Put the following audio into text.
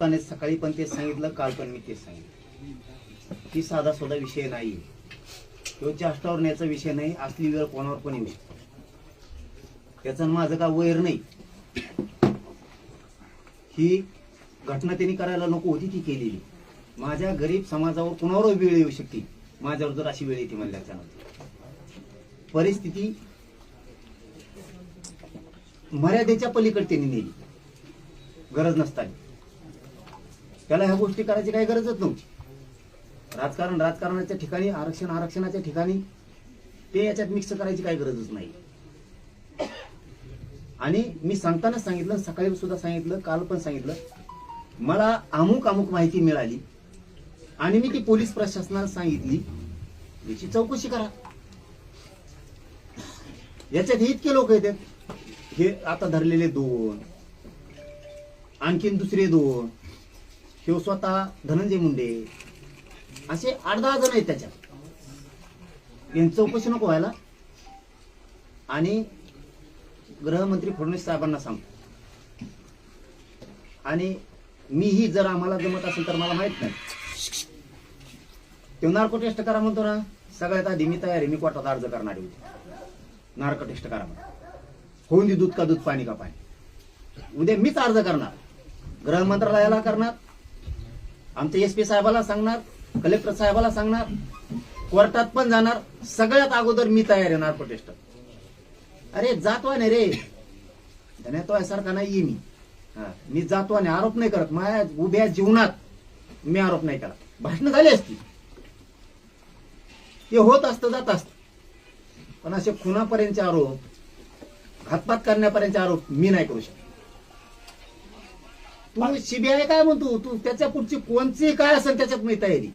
आणि सकाळी पण ते सांगितलं काल पण मी तेच सांगितलं. ही साधा सुद्धा विषय नाही. तो चाष्टावर न्यायचा विषय नाही असली वेळ कोणावर पण येऊ शकते. त्याचं माझं का वैर नाही. ही घटना त्यांनी करायला नको होती ती केलेली. माझ्या गरीब समाजावर कुणावर वेळ येऊ शकते. माझ्यावर जर अशी वेळ येते म्हणल्याच्या परिस्थिती मर्यादेच्या पलीकडे त्यांनी नेली. गरज नसताना त्याला ह्या गोष्टी करायची काही गरजच नव्हती. राजकारण राजकारणाच्या ठिकाणी आरक्षण आरक्षणाच्या ठिकाणी ते याच्यात मिक्स करायची काही गरजच नाही. आणि मी सांगताना सांगितलं सकाळी सुद्धा सांगितलं काल पण सांगितलं मला अमुक अमुक माहिती मिळाली आणि मी ती पोलीस प्रशासनाला सांगितली याची चौकशी करा. याच्यात हे इतके लोक येतात. हे आता धरलेले दोन आणखीन दुसरे दोन हे स्वतः धनंजय मुंडे. असे आठ दहा जण आहेत त्याच्यात. यांची चौकशी नको व्हायला. आणि गृहमंत्री फडणवीस साहेबांना सांगतो. आणि मीही जर आम्हाला जमत असेल तर मला माहीत नाही. तेव्हा नार्को टेस्ट करा म्हणतो ना. सगळ्यात आधी मी तयारी मी कोर्टात अर्ज करणारी होती. नार्को टेस्ट करा म्हणून. होऊन दे दूध का दूध पाणी का पाणी. उद्या मीच अर्ज करणार. गृह मंत्रालयाला करणार. आमच्या एस पी साहेबाला सांगणार कलेक्टर साहेबाला सांगणार कोर्टात पण जाणार सगळ्यात अगोदर मी तयार येणार प्रोटेस्ट अरे जातो नाही रे धन्यातो सारखा नाही मी. मी जातो आणि आरोप नाही करत. माझ्या उभ्या जीवनात मी आरोप नाही करत. भाषण झाली असती. हे होत असतं जात असत. पण असे खुनापर्यंतचे आरोप घातपात करण्यापर्यंतचे आरोप मी नाही करू शकत. तू सीबीआय काय म्हणतो? तू त्याच्या पुढची कोणची काय असेल त्याच्यात मी तयारी.